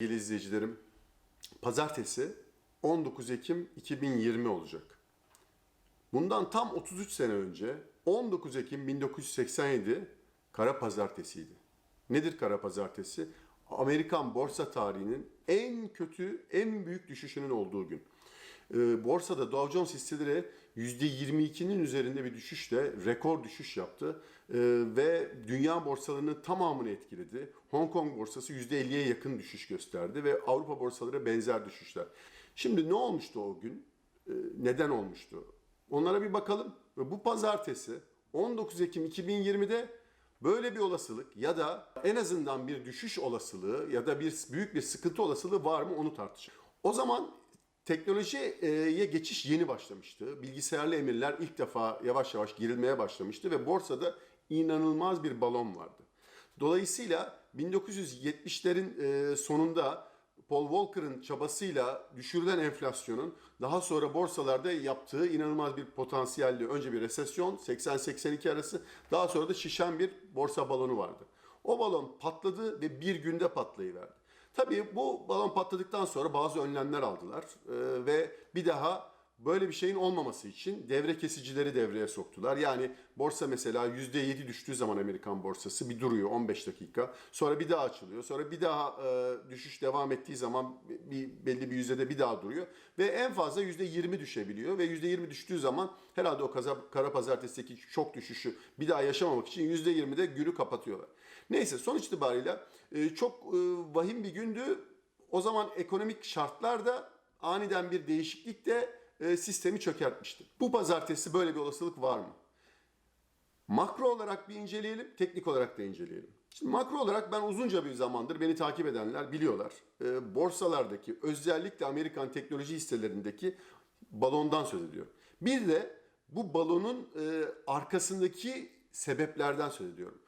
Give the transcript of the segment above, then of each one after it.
Sevgili izleyicilerim, pazartesi 19 Ekim 2020 olacak. Bundan tam 33 sene önce 19 Ekim 1987 Kara Pazartesiydi. Nedir Kara Pazartesi? Amerikan borsa tarihinin en kötü, en büyük düşüşünün olduğu gün. Ee, borsada Dow Jones hisseleri %22'nin üzerinde bir düşüşle rekor düşüş yaptı Ee, ve dünya borsalarının tamamını etkiledi. Hong Kong borsası %50'ye yakın düşüş gösterdi ve Avrupa borsaları benzer düşüşler. Şimdi ne olmuştu o gün? Ee, neden olmuştu? Onlara bir bakalım. Bu pazartesi 19 Ekim 2020'de böyle bir olasılık ya da en azından bir düşüş olasılığı ya da bir büyük bir sıkıntı olasılığı var mı onu tartışalım. O zaman teknolojiye geçiş yeni başlamıştı. Bilgisayarlı emirler ilk defa yavaş yavaş girilmeye başlamıştı ve borsada inanılmaz bir balon vardı. Dolayısıyla 1970'lerin e, sonunda Paul Volcker'ın çabasıyla düşürülen enflasyonun daha sonra borsalarda yaptığı inanılmaz bir potansiyelli önce bir resesyon 80-82 arası daha sonra da şişen bir borsa balonu vardı. O balon patladı ve bir günde patlayıverdi. Tabii bu balon patladıktan sonra bazı önlemler aldılar Ee, ve bir daha böyle bir şeyin olmaması için devre kesicileri devreye soktular. Yani borsa mesela %7 düştüğü zaman Amerikan borsası bir duruyor 15 dakika. Sonra bir daha açılıyor. Sonra bir daha e, düşüş devam ettiği zaman bir belli bir yüzdede bir daha duruyor. Ve en fazla %20 düşebiliyor. Ve %20 düştüğü zaman herhalde o kaza, kara pazartesindeki çok düşüşü bir daha yaşamamak için %20'de günü kapatıyorlar. Neyse sonuç itibariyle e, çok e, vahim bir gündü. O zaman ekonomik şartlar da aniden bir değişiklik de e, sistemi çökertmişti. Bu pazartesi böyle bir olasılık var mı? Makro olarak bir inceleyelim, teknik olarak da inceleyelim. Şimdi makro olarak ben uzunca bir zamandır beni takip edenler biliyorlar. E, borsalardaki özellikle Amerikan teknoloji hisselerindeki balondan söz ediyor. Bir de bu balonun e, arkasındaki sebeplerden söz ediyorum.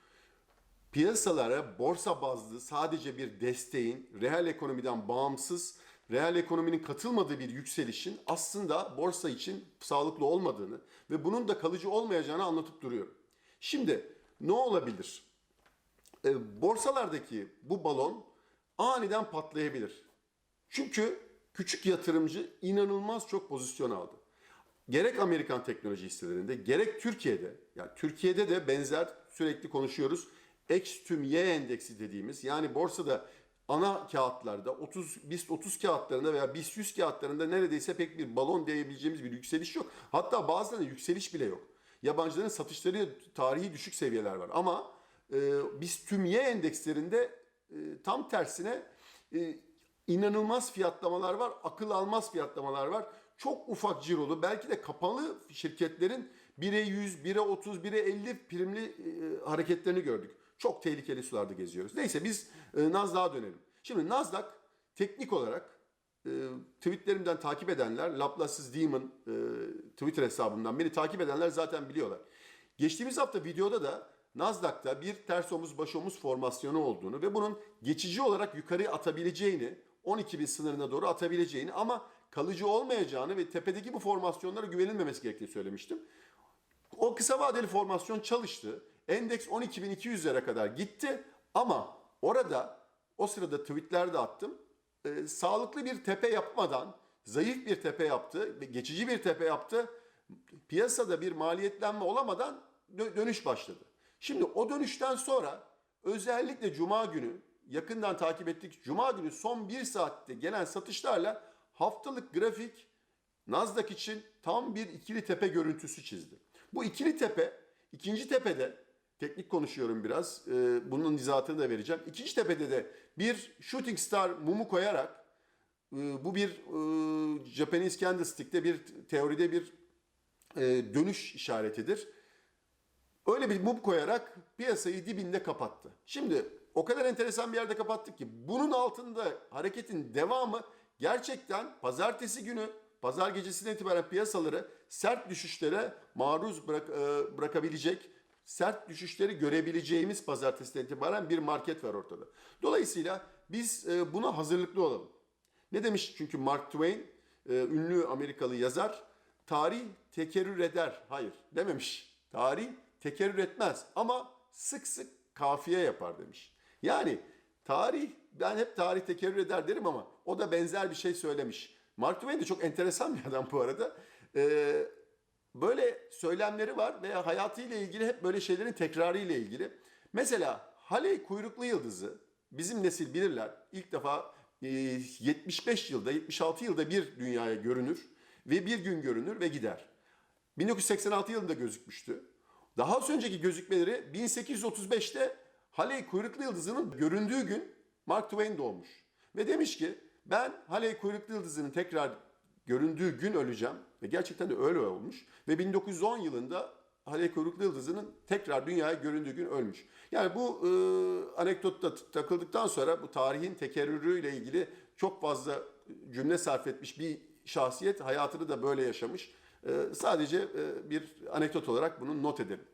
Piyasalara borsa bazlı sadece bir desteğin, reel ekonomiden bağımsız, reel ekonominin katılmadığı bir yükselişin aslında borsa için sağlıklı olmadığını ve bunun da kalıcı olmayacağını anlatıp duruyorum. Şimdi ne olabilir? E, borsalardaki bu balon aniden patlayabilir. Çünkü küçük yatırımcı inanılmaz çok pozisyon aldı. Gerek Amerikan teknoloji hisselerinde gerek Türkiye'de, yani Türkiye'de de benzer sürekli konuşuyoruz. X tüm Y endeksi dediğimiz yani borsada ana kağıtlarda 30 BIST 30 kağıtlarında veya BIST 100 kağıtlarında neredeyse pek bir balon diyebileceğimiz bir yükseliş yok. Hatta bazılarında yükseliş bile yok. Yabancıların satışları tarihi düşük seviyeler var. Ama e, BIST tüm Y endekslerinde e, tam tersine e, inanılmaz fiyatlamalar var, akıl almaz fiyatlamalar var. Çok ufak cirolu, belki de kapalı şirketlerin 1'e 100, 1'e 30, 1'e 50 primli e, hareketlerini gördük. Çok tehlikeli sularda geziyoruz. Neyse biz e, Nasdaq'a dönelim. Şimdi Nasdaq teknik olarak e, tweetlerimden takip edenler, Laplace's Demon e, Twitter hesabından beni takip edenler zaten biliyorlar. Geçtiğimiz hafta videoda da Nasdaq'ta bir ters omuz baş omuz formasyonu olduğunu ve bunun geçici olarak yukarı atabileceğini, 12 bin sınırına doğru atabileceğini ama kalıcı olmayacağını ve tepedeki bu formasyonlara güvenilmemesi gerektiğini söylemiştim. O kısa vadeli formasyon çalıştı. Endeks 12.200'lere kadar gitti ama orada o sırada tweetler de attım. Ee, sağlıklı bir tepe yapmadan zayıf bir tepe yaptı geçici bir tepe yaptı. Piyasada bir maliyetlenme olamadan dö- dönüş başladı. Şimdi o dönüşten sonra özellikle cuma günü yakından takip ettik. Cuma günü son bir saatte gelen satışlarla haftalık grafik Nasdaq için tam bir ikili tepe görüntüsü çizdi. Bu ikili tepe, ikinci tepede, teknik konuşuyorum biraz, e, bunun izahatını da vereceğim. İkinci tepede de bir shooting star mumu koyarak, e, bu bir e, Japanese candlestick'te bir teoride bir e, dönüş işaretidir. Öyle bir mum koyarak piyasayı dibinde kapattı. Şimdi o kadar enteresan bir yerde kapattık ki bunun altında hareketin devamı gerçekten pazartesi günü pazar gecesinden itibaren piyasaları sert düşüşlere maruz bırak, e, bırakabilecek, sert düşüşleri görebileceğimiz pazartesiden itibaren bir market var ortada. Dolayısıyla biz e, buna hazırlıklı olalım. Ne demiş çünkü Mark Twain, e, ünlü Amerikalı yazar, tarih tekerrür eder. Hayır dememiş. Tarih tekerrür etmez ama sık sık kafiye yapar demiş. Yani tarih ben hep tarih tekerrür eder derim ama o da benzer bir şey söylemiş. Mark Twain de çok enteresan bir adam bu arada. Ee, böyle söylemleri var ve hayatıyla ilgili hep böyle şeylerin tekrarı ile ilgili. Mesela Halley kuyruklu yıldızı bizim nesil bilirler. İlk defa e, 75 yılda 76 yılda bir dünyaya görünür ve bir gün görünür ve gider. 1986 yılında gözükmüştü. Daha önceki gözükmeleri 1835'te Halley kuyruklu yıldızının göründüğü gün Mark Twain doğmuş. Ve demiş ki ben Halley kuyruklu yıldızının tekrar göründüğü gün öleceğim. Ve gerçekten de öyle olmuş. Ve 1910 yılında Halley kuyruklu yıldızının tekrar dünyaya göründüğü gün ölmüş. Yani bu e, anekdotta takıldıktan sonra bu tarihin tekerrürüyle ilgili çok fazla cümle sarf etmiş bir şahsiyet hayatını da böyle yaşamış. E, sadece e, bir anekdot olarak bunu not edelim.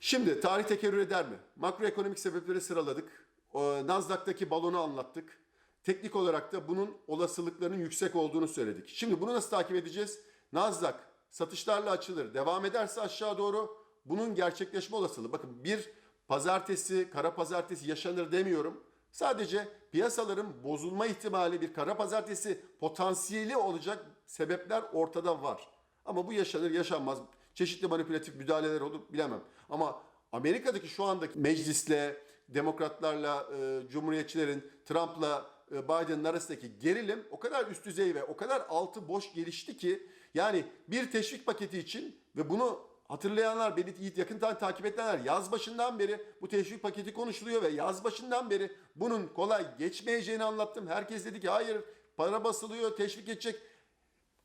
Şimdi tarih tekerrür eder mi? Makroekonomik sebepleri sıraladık. O, Nasdaq'taki balonu anlattık. Teknik olarak da bunun olasılıklarının yüksek olduğunu söyledik. Şimdi bunu nasıl takip edeceğiz? Nasdaq satışlarla açılır. Devam ederse aşağı doğru bunun gerçekleşme olasılığı. Bakın bir pazartesi, kara pazartesi yaşanır demiyorum. Sadece piyasaların bozulma ihtimali bir kara pazartesi potansiyeli olacak sebepler ortada var. Ama bu yaşanır yaşanmaz. Çeşitli manipülatif müdahaleler olur bilemem. Ama Amerika'daki şu andaki meclisle, demokratlarla, e, cumhuriyetçilerin, Trump'la Biden'ın arasındaki gerilim o kadar üst düzey ve o kadar altı boş gelişti ki yani bir teşvik paketi için ve bunu hatırlayanlar, beni yakından takip edenler yaz başından beri bu teşvik paketi konuşuluyor ve yaz başından beri bunun kolay geçmeyeceğini anlattım. Herkes dedi ki hayır para basılıyor, teşvik edecek.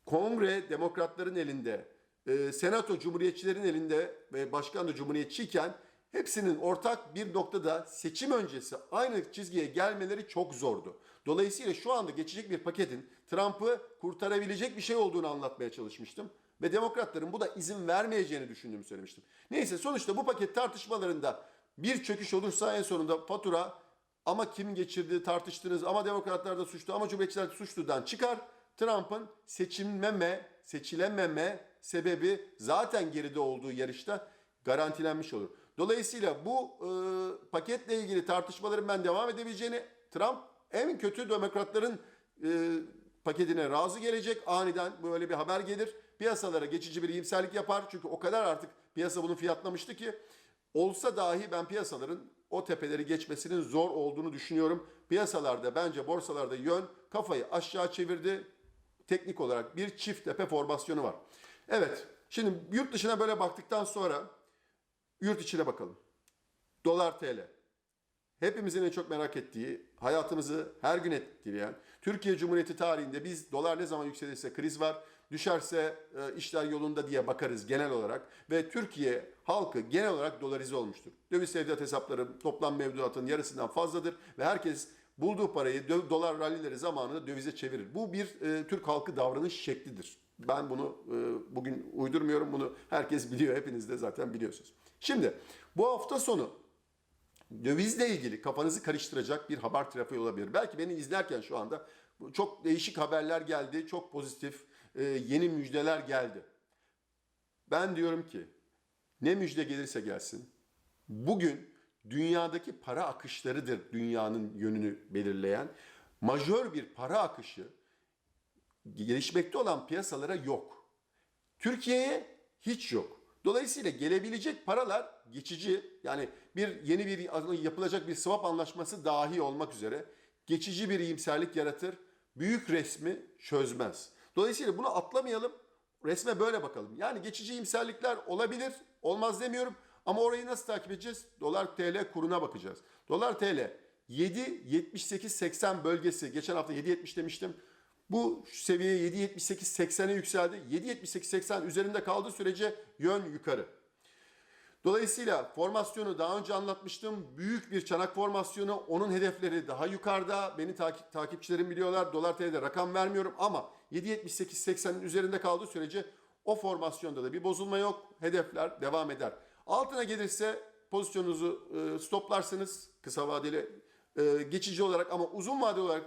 Kongre demokratların elinde, e, senato cumhuriyetçilerin elinde ve başkan da cumhuriyetçiyken hepsinin ortak bir noktada seçim öncesi aynı çizgiye gelmeleri çok zordu. Dolayısıyla şu anda geçecek bir paketin Trump'ı kurtarabilecek bir şey olduğunu anlatmaya çalışmıştım. Ve demokratların bu da izin vermeyeceğini düşündüğümü söylemiştim. Neyse sonuçta bu paket tartışmalarında bir çöküş olursa en sonunda fatura ama kim geçirdi tartıştınız ama demokratlar da suçlu ama cumhuriyetçiler de suçludan çıkar. Trump'ın seçilmeme, seçilememe sebebi zaten geride olduğu yarışta garantilenmiş olur. Dolayısıyla bu e, paketle ilgili tartışmaların ben devam edebileceğini, Trump en kötü demokratların e, paketine razı gelecek. Aniden böyle bir haber gelir. Piyasalara geçici bir iyimserlik yapar. Çünkü o kadar artık piyasa bunu fiyatlamıştı ki olsa dahi ben piyasaların o tepeleri geçmesinin zor olduğunu düşünüyorum. Piyasalarda bence borsalarda yön kafayı aşağı çevirdi. Teknik olarak bir çift tepe formasyonu var. Evet şimdi yurt dışına böyle baktıktan sonra yurt içine bakalım. Dolar TL. Hepimizin en çok merak ettiği, hayatımızı her gün etkileyen, Türkiye Cumhuriyeti tarihinde biz dolar ne zaman yükselirse kriz var, düşerse e, işler yolunda diye bakarız genel olarak ve Türkiye halkı genel olarak dolarize olmuştur. Döviz sevdiyat hesapları toplam mevduatın yarısından fazladır ve herkes bulduğu parayı dolar rallileri zamanında dövize çevirir. Bu bir e, Türk halkı davranış şeklidir. Ben bunu e, bugün uydurmuyorum. Bunu herkes biliyor. Hepiniz de zaten biliyorsunuz. Şimdi bu hafta sonu dövizle ilgili kafanızı karıştıracak bir haber trafiği olabilir. Belki beni izlerken şu anda çok değişik haberler geldi. Çok pozitif e, yeni müjdeler geldi. Ben diyorum ki ne müjde gelirse gelsin. Bugün dünyadaki para akışlarıdır dünyanın yönünü belirleyen. Majör bir para akışı gelişmekte olan piyasalara yok. Türkiye'ye hiç yok. Dolayısıyla gelebilecek paralar geçici yani bir yeni bir yapılacak bir swap anlaşması dahi olmak üzere geçici bir iyimserlik yaratır. Büyük resmi çözmez. Dolayısıyla bunu atlamayalım. Resme böyle bakalım. Yani geçici iyimserlikler olabilir. Olmaz demiyorum. Ama orayı nasıl takip edeceğiz? Dolar TL kuruna bakacağız. Dolar TL 7.78.80 bölgesi. Geçen hafta 7.70 demiştim. Bu seviye 7.78-80'e yükseldi. 7.78-80 üzerinde kaldığı sürece yön yukarı. Dolayısıyla formasyonu daha önce anlatmıştım. Büyük bir çanak formasyonu. Onun hedefleri daha yukarıda. Beni takip, takipçilerim biliyorlar. Dolar TL'de rakam vermiyorum ama 7.78-80'in üzerinde kaldığı sürece o formasyonda da bir bozulma yok. Hedefler devam eder. Altına gelirse pozisyonunuzu e, stoplarsınız kısa vadeli e, geçici olarak ama uzun vadeli olarak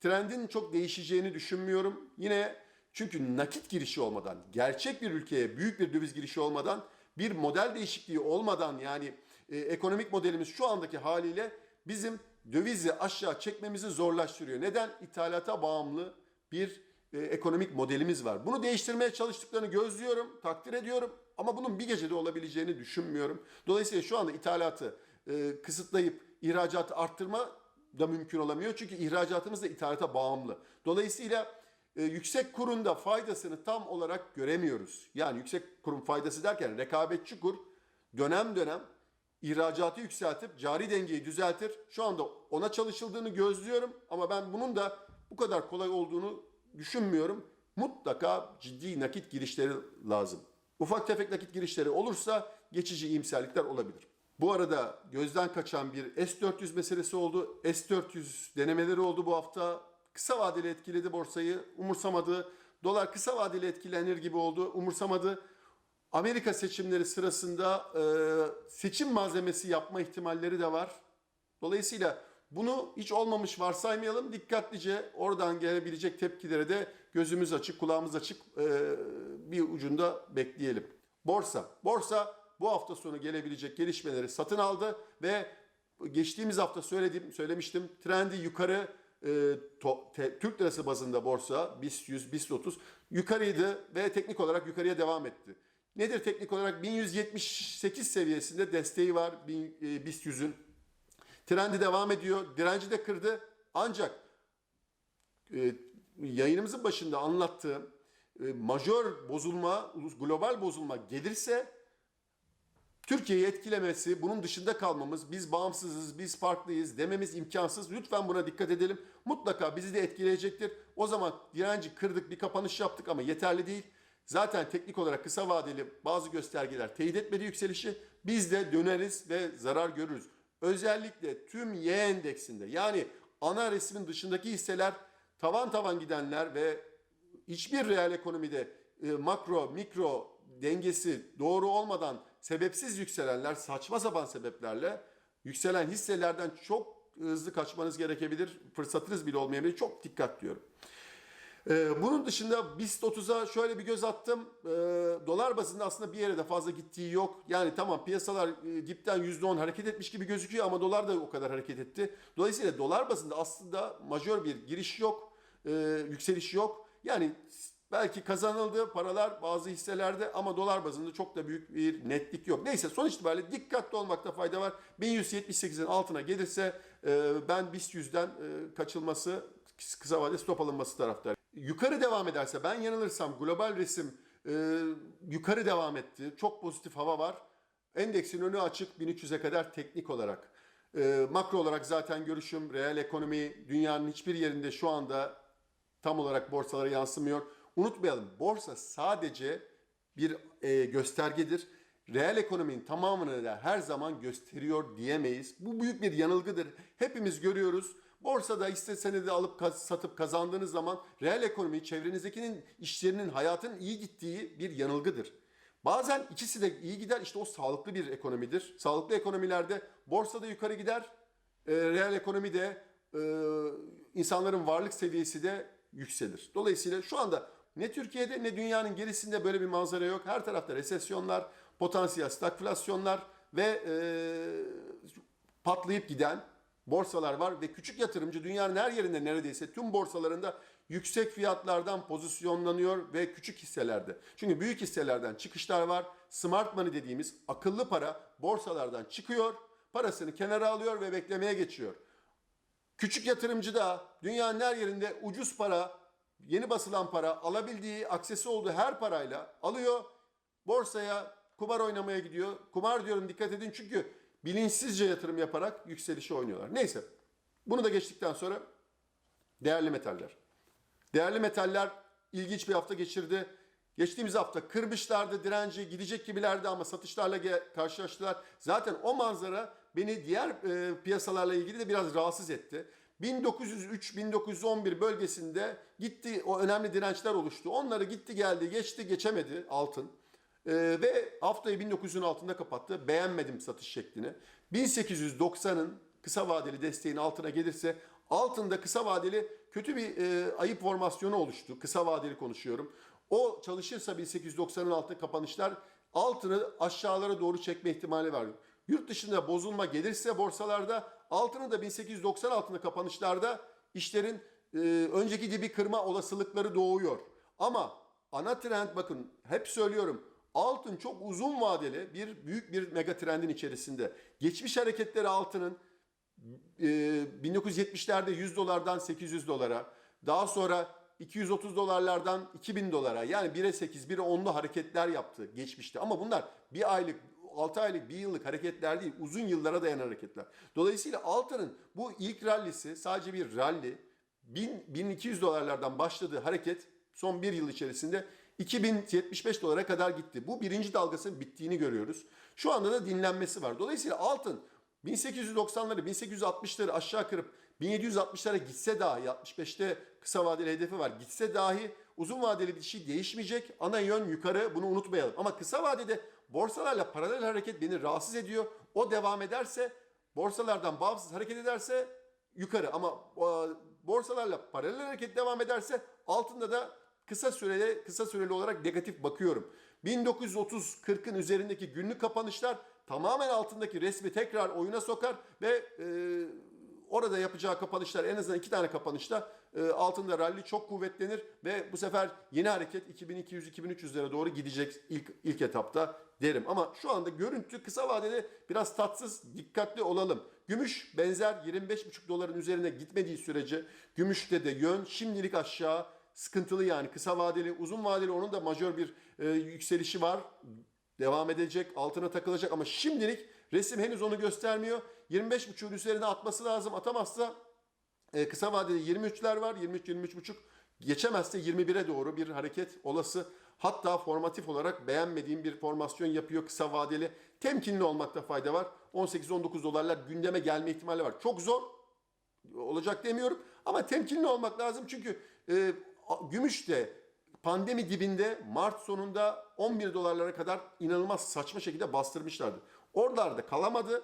trendin çok değişeceğini düşünmüyorum. Yine çünkü nakit girişi olmadan, gerçek bir ülkeye büyük bir döviz girişi olmadan, bir model değişikliği olmadan yani e, ekonomik modelimiz şu andaki haliyle bizim dövizi aşağı çekmemizi zorlaştırıyor. Neden? İthalata bağımlı bir e, ekonomik modelimiz var. Bunu değiştirmeye çalıştıklarını gözlüyorum, takdir ediyorum ama bunun bir gecede olabileceğini düşünmüyorum. Dolayısıyla şu anda ithalatı e, kısıtlayıp ihracatı arttırma da mümkün olamıyor. Çünkü ihracatımız da ithalata bağımlı. Dolayısıyla e, yüksek kurun da faydasını tam olarak göremiyoruz. Yani yüksek kurun faydası derken rekabetçi kur dönem dönem ihracatı yükseltip cari dengeyi düzeltir. Şu anda ona çalışıldığını gözlüyorum ama ben bunun da bu kadar kolay olduğunu düşünmüyorum. Mutlaka ciddi nakit girişleri lazım. Ufak tefek nakit girişleri olursa geçici iyimserlikler olabilir. Bu arada gözden kaçan bir S400 meselesi oldu. S400 denemeleri oldu bu hafta. Kısa vadeli etkiledi borsayı, umursamadı. Dolar kısa vadeli etkilenir gibi oldu, umursamadı. Amerika seçimleri sırasında e, seçim malzemesi yapma ihtimalleri de var. Dolayısıyla bunu hiç olmamış varsaymayalım. Dikkatlice oradan gelebilecek tepkilere de gözümüz açık, kulağımız açık e, bir ucunda bekleyelim. Borsa. Borsa bu hafta sonu gelebilecek gelişmeleri satın aldı ve geçtiğimiz hafta söyledim, söylemiştim. Trendi yukarı e, to- te- Türk lirası bazında borsa BIST 100, BIST 30 yukarıydı ve teknik olarak yukarıya devam etti. Nedir teknik olarak? 1178 seviyesinde desteği var e, BIST 100'ün. Trendi devam ediyor. Direnci de kırdı. Ancak e, yayınımızın başında anlattığım e, majör bozulma, global bozulma gelirse Türkiye'yi etkilemesi, bunun dışında kalmamız, biz bağımsızız, biz farklıyız dememiz imkansız. Lütfen buna dikkat edelim. Mutlaka bizi de etkileyecektir. O zaman direnci kırdık, bir kapanış yaptık ama yeterli değil. Zaten teknik olarak kısa vadeli bazı göstergeler teyit etmedi yükselişi. Biz de döneriz ve zarar görürüz. Özellikle tüm Y endeksinde yani ana resmin dışındaki hisseler tavan tavan gidenler ve hiçbir reel ekonomide e, makro, mikro dengesi doğru olmadan sebepsiz yükselenler, saçma sapan sebeplerle yükselen hisselerden çok hızlı kaçmanız gerekebilir. Fırsatınız bile olmayabilir. Çok dikkat diyorum. Ee, bunun dışında BIST 30'a şöyle bir göz attım. Ee, dolar bazında aslında bir yere de fazla gittiği yok. Yani tamam piyasalar e, dipten %10 hareket etmiş gibi gözüküyor ama dolar da o kadar hareket etti. Dolayısıyla dolar bazında aslında majör bir giriş yok, e, yükseliş yok. Yani belki kazanıldı paralar bazı hisselerde ama dolar bazında çok da büyük bir netlik yok. Neyse sonuç itibariyle dikkatli olmakta fayda var. 1178'in altına gelirse e, ben BIST 100'den e, kaçılması, kısa vadeli stop alınması taraftarıyım. Yukarı devam ederse ben yanılırsam global resim e, yukarı devam etti. Çok pozitif hava var. Endeksin önü açık 1300'e kadar teknik olarak. Makro olarak zaten görüşüm reel ekonomi dünyanın hiçbir yerinde şu anda tam olarak borsalara yansımıyor. Unutmayalım borsa sadece bir e, göstergedir. Reel ekonominin tamamını da her zaman gösteriyor diyemeyiz. Bu büyük bir yanılgıdır. Hepimiz görüyoruz. Borsada hisse senedi alıp satıp kazandığınız zaman reel ekonomi çevrenizdekinin işlerinin hayatın iyi gittiği bir yanılgıdır. Bazen ikisi de iyi gider. İşte o sağlıklı bir ekonomidir. Sağlıklı ekonomilerde borsada yukarı gider. E, reel ekonomide e, insanların varlık seviyesi de yükselir. Dolayısıyla şu anda ne Türkiye'de ne dünyanın gerisinde böyle bir manzara yok. Her tarafta resesyonlar, potansiyel stagflasyonlar ve e, patlayıp giden borsalar var ve küçük yatırımcı dünyanın her yerinde neredeyse tüm borsalarında yüksek fiyatlardan pozisyonlanıyor ve küçük hisselerde. Çünkü büyük hisselerden çıkışlar var. Smart money dediğimiz akıllı para borsalardan çıkıyor, parasını kenara alıyor ve beklemeye geçiyor. Küçük yatırımcı da dünyanın her yerinde ucuz para, yeni basılan para, alabildiği, aksesi olduğu her parayla alıyor. Borsaya kumar oynamaya gidiyor. Kumar diyorum dikkat edin çünkü bilinçsizce yatırım yaparak yükselişi oynuyorlar. Neyse. Bunu da geçtikten sonra değerli metaller. Değerli metaller ilginç bir hafta geçirdi. Geçtiğimiz hafta kırmışlardı direnci, gidecek gibilerdi ama satışlarla karşılaştılar. Zaten o manzara beni diğer e, piyasalarla ilgili de biraz rahatsız etti. 1903-1911 bölgesinde gitti o önemli dirençler oluştu. Onları gitti geldi geçti geçemedi altın. Ee, ve haftayı 1900'ün altında kapattı. Beğenmedim satış şeklini. 1890'ın kısa vadeli desteğin altına gelirse altında kısa vadeli kötü bir e, ayıp formasyonu oluştu. Kısa vadeli konuşuyorum. O çalışırsa 1890'ın altında kapanışlar altını aşağılara doğru çekme ihtimali var. Yurt dışında bozulma gelirse borsalarda altını da 1890 altında kapanışlarda işlerin e, önceki dibi kırma olasılıkları doğuyor. Ama ana trend bakın hep söylüyorum altın çok uzun vadeli bir büyük bir mega trendin içerisinde. Geçmiş hareketleri altının e, 1970'lerde 100 dolardan 800 dolara, daha sonra 230 dolarlardan 2000 dolara yani 1'e 8, 1'e 10'lu hareketler yaptı geçmişte. Ama bunlar bir aylık, 6 aylık, 1 yıllık hareketler değil, uzun yıllara dayanan hareketler. Dolayısıyla altının bu ilk rallisi sadece bir rally. 1000, 1200 dolarlardan başladığı hareket son bir yıl içerisinde 2075 dolara kadar gitti. Bu birinci dalgasının bittiğini görüyoruz. Şu anda da dinlenmesi var. Dolayısıyla altın 1890'ları 1860'ları aşağı kırıp 1760'lara gitse dahi 65'te kısa vadeli hedefi var. Gitse dahi uzun vadeli bir şey değişmeyecek. Ana yön yukarı bunu unutmayalım. Ama kısa vadede borsalarla paralel hareket beni rahatsız ediyor. O devam ederse borsalardan bağımsız hareket ederse yukarı ama e, borsalarla paralel hareket devam ederse altında da kısa süreli kısa süreli olarak negatif bakıyorum. 1930-40'ın üzerindeki günlük kapanışlar tamamen altındaki resmi tekrar oyuna sokar ve e, orada yapacağı kapanışlar en azından iki tane kapanışta e, altında rally çok kuvvetlenir ve bu sefer yeni hareket 2200-2300'lere doğru gidecek ilk ilk etapta derim. Ama şu anda görüntü kısa vadede biraz tatsız dikkatli olalım. Gümüş benzer 25,5 doların üzerine gitmediği sürece gümüşte de yön şimdilik aşağı sıkıntılı yani kısa vadeli uzun vadeli onun da majör bir e, yükselişi var devam edecek, altına takılacak ama şimdilik resim henüz onu göstermiyor. 25.5'ün üzerine atması lazım. Atamazsa e, kısa vadede 23'ler var. 23-23.5 geçemezse 21'e doğru bir hareket olası. Hatta formatif olarak beğenmediğim bir formasyon yapıyor kısa vadeli. Temkinli olmakta fayda var. 18-19 dolarlar gündeme gelme ihtimali var. Çok zor olacak demiyorum ama temkinli olmak lazım çünkü e, gümüş de pandemi dibinde Mart sonunda 11 dolarlara kadar inanılmaz saçma şekilde bastırmışlardı. Oralarda kalamadı.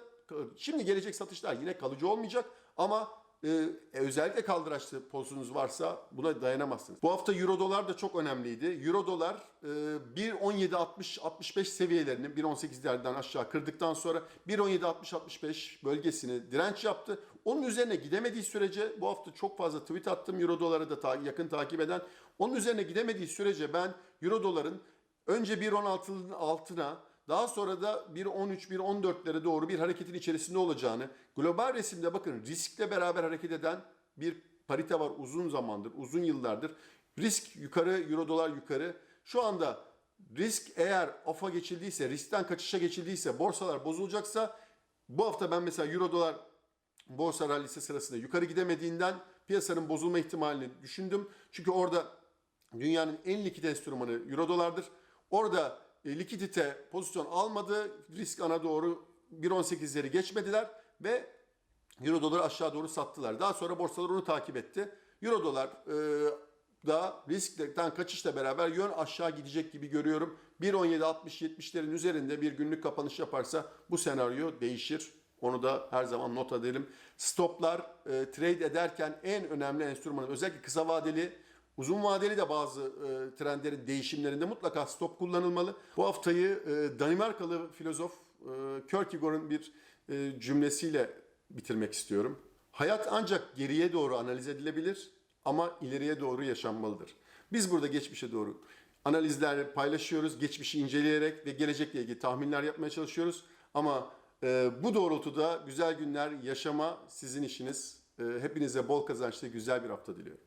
Şimdi gelecek satışlar yine kalıcı olmayacak ama e, özellikle kaldıraçlı pozisyonunuz varsa buna dayanamazsınız. Bu hafta Euro dolar da çok önemliydi. Euro dolar e, 1.17.60-65 seviyelerini 1.18'lerden aşağı kırdıktan sonra 1.17.60-65 bölgesini direnç yaptı. Onun üzerine gidemediği sürece bu hafta çok fazla tweet attım Euro doları da ta- yakın takip eden. Onun üzerine gidemediği sürece ben Euro doların önce 1.16'nın altına daha sonra da 1.13-1.14'lere doğru bir hareketin içerisinde olacağını, global resimde bakın riskle beraber hareket eden bir parite var uzun zamandır, uzun yıllardır. Risk yukarı, euro dolar yukarı. Şu anda risk eğer ofa geçildiyse, riskten kaçışa geçildiyse, borsalar bozulacaksa bu hafta ben mesela euro dolar borsa rallisi sırasında yukarı gidemediğinden piyasanın bozulma ihtimalini düşündüm. Çünkü orada dünyanın en likit enstrümanı euro dolardır. Orada e, likidite pozisyon almadı. Risk ana doğru 1.18'leri geçmediler ve Euro doları aşağı doğru sattılar. Daha sonra borsalar onu takip etti. Euro dolar e, da riskten kaçışla beraber yön aşağı gidecek gibi görüyorum. 1.17-60-70'lerin üzerinde bir günlük kapanış yaparsa bu senaryo değişir. Onu da her zaman not edelim. Stoplar e, trade ederken en önemli enstrüman özellikle kısa vadeli Uzun vadeli de bazı e, trendlerin değişimlerinde mutlaka stop kullanılmalı. Bu haftayı e, Danimarkalı filozof e, Kierkegaard'ın bir e, cümlesiyle bitirmek istiyorum. Hayat ancak geriye doğru analiz edilebilir ama ileriye doğru yaşanmalıdır. Biz burada geçmişe doğru analizler paylaşıyoruz, geçmişi inceleyerek ve gelecekle ilgili tahminler yapmaya çalışıyoruz. Ama e, bu doğrultuda güzel günler yaşama sizin işiniz. E, hepinize bol kazançlı güzel bir hafta diliyorum.